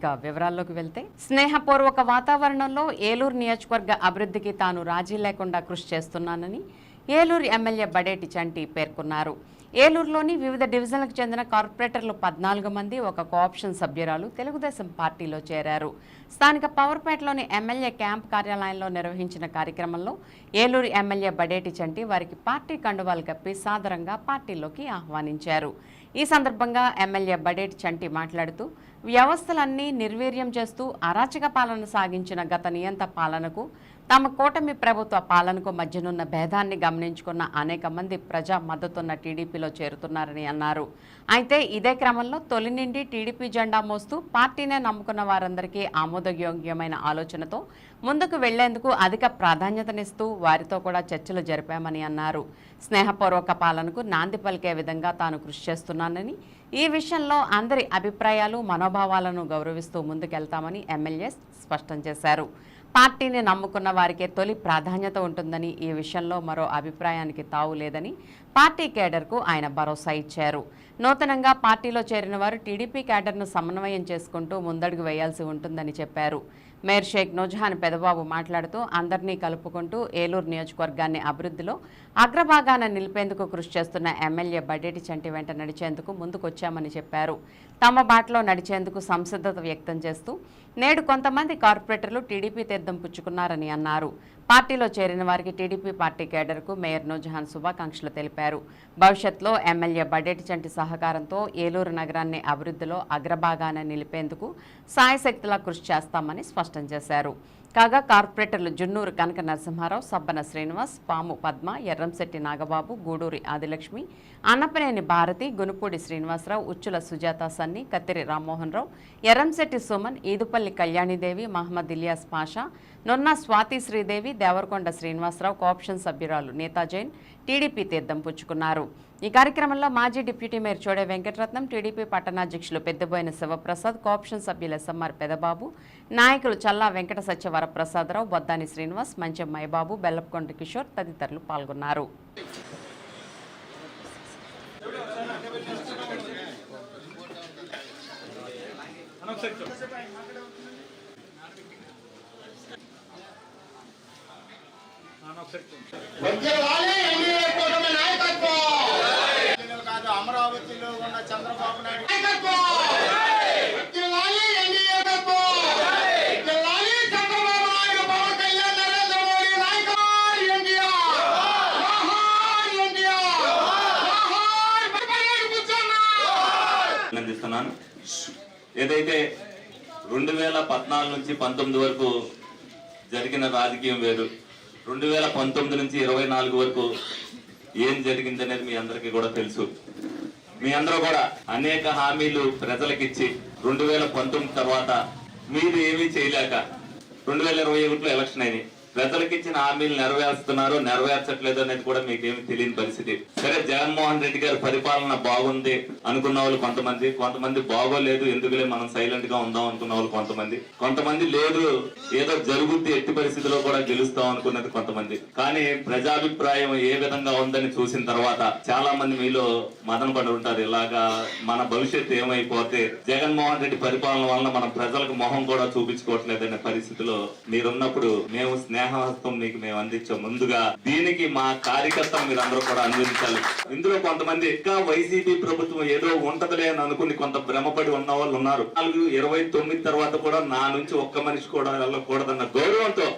ఇక వివరాల్లోకి వెళ్తే స్నేహపూర్వక వాతావరణంలో ఏలూరు నియోజకవర్గ అభివృద్ధికి తాను రాజీ లేకుండా కృషి చేస్తున్నానని ఏలూరు ఎమ్మెల్యే బడేటి చంటి పేర్కొన్నారు. ఏలూరులోని వివిధ డివిజన్లకు చెందిన కార్పొరేటర్లు పద్నాలుగు మంది ఒక కోఆప్షన్ సభ్యురాలు తెలుగుదేశం పార్టీలో చేరారు. స్థానిక పవర్పేటలోని ఎమ్మెల్యే క్యాంప్ కార్యాలయంలో నిర్వహించిన కార్యక్రమంలో ఏలూరు ఎమ్మెల్యే బడేటి చంటి వారికి పార్టీ కండువాలు కప్పి సాదరంగా పార్టీలోకి ఆహ్వానించారు. ఈ సందర్భంగా ఎమ్మెల్యే బడేటి చంటి మాట్లాడుతూ వ్యవస్థలన్నీ నిర్వీర్యం చేస్తూ అరాచక పాలన సాగించిన గత నియంత పాలనకు తమ కూటమి ప్రభుత్వ పాలనకు మధ్యనున్న భేదాన్ని గమనించుకున్న అనేక మంది ప్రజా మద్దతున్న టీడీపీలో చేరుతున్నారని అన్నారు. అయితే ఇదే క్రమంలో తొలి నుండి టీడీపీ జెండా మోస్తూ పార్టీనే నమ్ముకున్న వారందరికీ ఆమోదయోగ్యమైన ఆలోచనతో ముందుకు వెళ్ళేందుకు అధిక ప్రాధాన్యతనిస్తూ వారితో కూడా చర్చలు జరిపామని అన్నారు. స్నేహపూర్వక పాలనకు నాంది పలికే విధంగా తాను కృషి చేస్తున్నానని ఈ విషయంలో అందరి అభిప్రాయాలు మనోభావాలను గౌరవిస్తూ ముందుకెళ్తామని ఎమ్మెల్యే స్పష్టం చేశారు. పార్టీని నమ్ముకున్న వారికే తొలి ప్రాధాన్యత ఉంటుందని ఈ విషయంలో మరో అభిప్రాయానికి తావు లేదని పార్టీ కేడర్కు ఆయన భరోసా ఇచ్చారు. నూతనంగా పార్టీలో చేరిన వారు టీడీపీ క్యాడర్ను సమన్వయం చేసుకుంటూ ముందడుగు వేయాల్సి ఉంటుందని చెప్పారు. మేయర్ షేక్ నోజహాన్ పెదబాబు మాట్లాడుతూ అందరినీ కలుపుకుంటూ ఏలూరు నియోజకవర్గాన్ని అభివృద్ధిలో అగ్రభాగాన నిలిపేందుకు కృషి చేస్తున్న ఎమ్మెల్యే బడ్డేటి చంటి వెంట నడిచేందుకు ముందుకొచ్చామని చెప్పారు. తమ బాటలో నడిచేందుకు సంసిద్ధత వ్యక్తం చేస్తూ నేడు కొంతమంది కార్పొరేటర్లు టీడీపీ తీర్థం పుచ్చుకున్నారని అన్నారు. పార్టీలో చేరిన వారికి టీడీపీ పార్టీ కేడర్కు మేయర్ నూజహాన్ శుభాకాంక్షలు తెలిపారు. భవిష్యత్లో ఎమ్మెల్యే బడ్డేటి చంటి సహకారంతో ఏలూరు నగరాన్ని అభివృద్ధిలో అగ్రభాగాన నిలిపేందుకు సాయశక్తిలా కృషి చేస్తామని స్పష్టం చేశారు. కాగా కార్పొరేటర్లు జున్నూరు కనక నరసింహారావు సబ్బన శ్రీనివాస్ పాము పద్మ ఎర్రంశెట్టి నాగబాబు గూడూరి ఆదిలక్ష్మి అన్నపనేని భారతి గునుపూడి శ్రీనివాసరావు ఉచ్చుల సుజాత సన్ని కత్తిరి రామ్మోహన్ రావు ఎర్రంశెట్టి సుమన్ ఈదుపల్లి కళ్యాణిదేవి మహమ్మద్ ఇలియాస్ పాషా నొన్న స్వాతి శ్రీదేవి దేవరకొండ శ్రీనివాసరావు కోఆప్షన్ సభ్యురాలు నేతా జైన్ టీడీపీ తీర్థం పుచ్చుకున్నారు. ఈ కార్యక్రమంలో మాజీ deputy mayor Chode Venkataratnam TDP పట్టణాధ్యక్షులు పెద్దబోయిన శివప్రసాద్ కోఆప్షన్ సభ్యులు ఎస్ఎంఆర్ పెదబాబు నాయకులు చల్లా వెంకట సత్యవర ప్రసాదరావు బొద్దాని శ్రీనివాస్ మంచెం మైబాబు బెల్లపకొండ కిషోర్ తదితరులు పాల్గొన్నారు. నాయకత్వం. అభినందిస్తున్నాను. ఏదైతే రెండు వేల పద్నాలుగు నుంచి పంతొమ్మిది వరకు జరిగిన రాజకీయం వేరు రెండు వేల పంతొమ్మిది నుంచి ఇరవై నాలుగు వరకు ఏం జరిగిందనేది మీ అందరికీ కూడా తెలుసు. మీ అందరూ కూడా అనేక హామీలు ప్రజలకిచ్చి రెండు వేల పంతొమ్మిది తర్వాత మీరు ఏమీ చేయలేక రెండు వేల ఇరవై ఒకటిలో ఎలక్షన్ అయినాయి. ప్రజలకు ఇచ్చిన హామీలు నెరవేరుస్తున్నారు నెరవేర్చట్లేదు అనేది కూడా మీకు ఏమి తెలియని పరిస్థితి. సరే జగన్మోహన్ రెడ్డి గారి పరిపాలన బాగుంది అనుకున్న వాళ్ళు కొంతమంది కొంతమంది బాగోలేదు ఎందుకులే మనం సైలెంట్గా ఉందాం అనుకున్న వాళ్ళు కొంతమంది. కొంతమంది లేదు ఏదో జరుగుద్ది ఎట్టి పరిస్థితిలో కూడా గెలుస్తాం అనుకున్నది కొంతమంది. కానీ ప్రజాభిప్రాయం ఏ విధంగా ఉందని చూసిన తర్వాత చాలా మంది మీలో మదన పడి ఉంటారు ఇలాగా మన భవిష్యత్తు ఏమైపోతే జగన్మోహన్ రెడ్డి పరిపాలన వలన మనం ప్రజలకు మొహం కూడా చూపించుకోవట్లేదనే పరిస్థితిలో మీరున్నప్పుడు మేము స్నేహహస్తం మీకు మేము అందించాం ముందుగా దీనికి మా కార్యకర్తలు మీరు అందరూ కూడా అందించాలి. ఇందులో కొంతమంది ఇంకా వైసీపీ ప్రభుత్వం ఏదో ఉంటదిలే అని అనుకుని కొంత భ్రమపడి ఉన్న వాళ్ళు ఉన్నారు. నాలుగు ఇరవై తొమ్మిది తర్వాత కూడా నా నుంచి ఒక్క మనిషి కూడా వెళ్ళకూడదన్న గౌరవంతో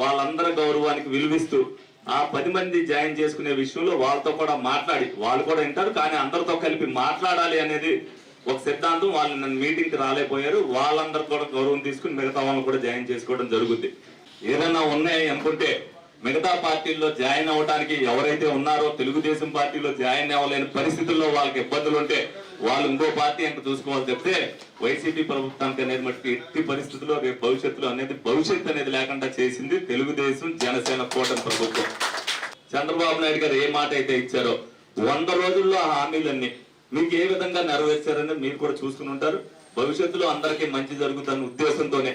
వాళ్ళందరి గౌరవానికి విలువిస్తూ ఆ పది మంది జాయిన్ చేసుకునే విషయంలో వాళ్ళతో కూడా మాట్లాడి వాళ్ళు కూడా వింటారు కానీ అందరితో కలిపి మాట్లాడాలి అనేది ఒక సిద్ధాంతం. వాళ్ళు నన్ను మీటింగ్కి రాలేకపోయారు. వాళ్ళందరూ కూడా గౌరవం తీసుకుని మిగతా వాళ్ళని కూడా జాయిన్ చేసుకోవడం జరుగుద్ది. ఏదైనా ఉన్నాయి అనుకుంటే మిగతా పార్టీల్లో జాయిన్ అవ్వడానికి ఎవరైతే ఉన్నారో తెలుగుదేశం పార్టీలో జాయిన్ అవ్వలేని పరిస్థితుల్లో వాళ్ళకి ఇబ్బందులు ఉంటే వాళ్ళు ఇంకో పార్టీ ఎంత చూసుకోవాలి చెప్తే వైసీపీ ప్రభుత్వానికి అనేది మట్టి ఎట్టి పరిస్థితుల్లో రేపు భవిష్యత్తులో అనేది భవిష్యత్తు అనేది లేకుండా చేసింది తెలుగుదేశం జనసేన కూటమి ప్రభుత్వం. చంద్రబాబు నాయుడు గారు ఏ మాట అయితే ఇచ్చారో వంద రోజుల్లో ఆ హామీలన్నీ మీకు ఏ విధంగా నెరవేర్చారని మీరు కూడా చూసుకుని ఉంటారు. భవిష్యత్తులో అందరికీ మంచి జరుగుతున్న ఉద్దేశంతోనే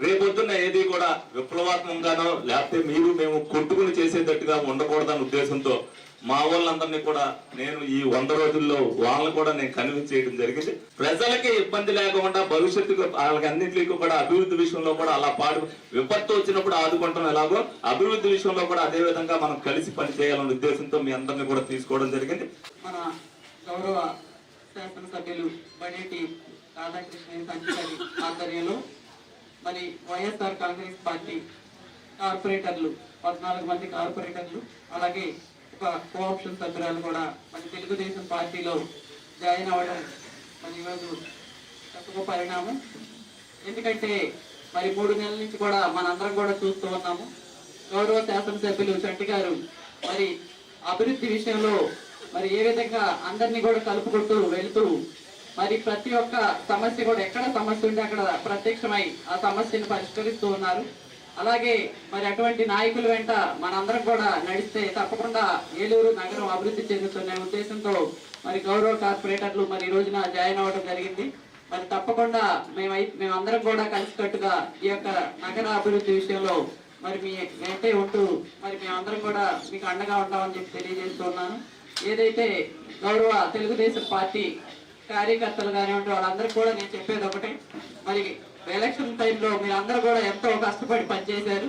రేపొద్దున్న ఏది కూడా విప్లవాత్మకంగానో లేకపోతే మీరు మేము కొట్టుకుని చేసేటట్టుగా ఉండకూడదన్న ఉద్దేశంతో మా వాళ్ళందరినీ కూడా నేను ఈ వంద రోజుల్లో వాళ్ళని కూడా నేను కన్విన్స్ చేయడం జరిగింది. ప్రజలకి ఇబ్బంది లేకుండా భవిష్యత్తుకు వాళ్ళకి అన్నింటికి కూడా అభివృద్ధి విషయంలో కూడా అలా పాడు విపత్తు వచ్చినప్పుడు ఆదుకుంటాం ఎలాగో అభివృద్ధి విషయంలో కూడా అదే విధంగా మనం కలిసి పనిచేయాలనే ఉద్దేశంతో మీ అందరినీ కూడా తీసుకోవడం జరిగింది. మన గౌరవ శాసనసభ్యులు బడేటి రాధాకృష్ణ సంచారి ఆధ్వర్యంలో మరి వైఎస్ఆర్ కాంగ్రెస్ పార్టీ కార్పొరేటర్లు పద్నాలుగు మంది కార్పొరేటర్లు అలాగే ఒక కోఆప్షన్ సభ్యురాలు కూడా మన తెలుగుదేశం పార్టీలో జాయిన్ అవ్వడం మరి ఈరోజు తక్కువ పరిణామం. ఎందుకంటే మరి మూడు నెలల నుంచి కూడా మనందరం కూడా చూస్తూ ఉన్నాము. గౌరవ శాసనసభ్యులు చంటి గారు మరి అభివృద్ధి విషయంలో మరి ఏ విధంగా అందరినీ కూడా కలుపుకుంటూ వెళ్తూ మరి ప్రతి ఒక్క సమస్య కూడా ఎక్కడ సమస్య ఉంటే అక్కడ ప్రత్యక్షమై ఆ సమస్యను పరిష్కరిస్తూ ఉన్నారు. అలాగే మరి అటువంటి నాయకుల వెంట మనందరం కూడా నడిస్తే తప్పకుండా ఏలూరు నగరం అభివృద్ధి చెందుతున్న ఉద్దేశంతో మరి గౌరవ కార్పొరేటర్లు మరి ఈ రోజున జాయిన్ అవ్వడం జరిగింది. మరి తప్పకుండా మేమై మేమందరం కూడా కలిసికట్టుగా ఈ యొక్క నగర అభివృద్ధి విషయంలో మరి మీ వెంటే ఉంటూ మరి మేమందరం కూడా మీకు అండగా ఉంటామని చెప్పి తెలియజేస్తున్నాను ఏదైతే గౌరవ తెలుగుదేశం పార్టీ కార్యకర్తలు కానివ్వండి వాళ్ళందరికీ కూడా నేను చెప్పేది ఒకటే. మరి ఎలక్షన్ టైంలో మీరు అందరూ కూడా ఎంతో కష్టపడి పనిచేశారు.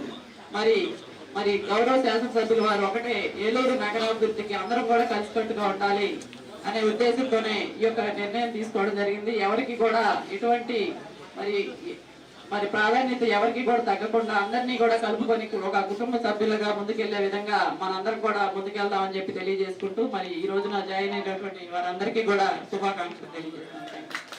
మరి మరి గౌరవ శాసనసభ్యులు వారు ఒకటే ఏలూరు నగరాభివృద్ధికి అందరం కూడా కలిసికట్టుగా ఉండాలి అనే ఉద్దేశంతోనే ఈ యొక్క నిర్ణయం తీసుకోవడం జరిగింది. ఎవరికి కూడా ఎటువంటి మరి మరి ప్రాధాన్యత ఎవరికి కూడా తగ్గకుండా అందరినీ కూడా కలుపుకొని ఒక కుటుంబ సభ్యులుగా ముందుకెళ్ళే విధంగా మనందరం కూడా ముందుకెళ్దామని చెప్పి తెలియజేసుకుంటూ మరి ఈ రోజున జాయిన్ అయినటువంటి వారందరికీ కూడా శుభాకాంక్షలు తెలియజేస్తున్నాను.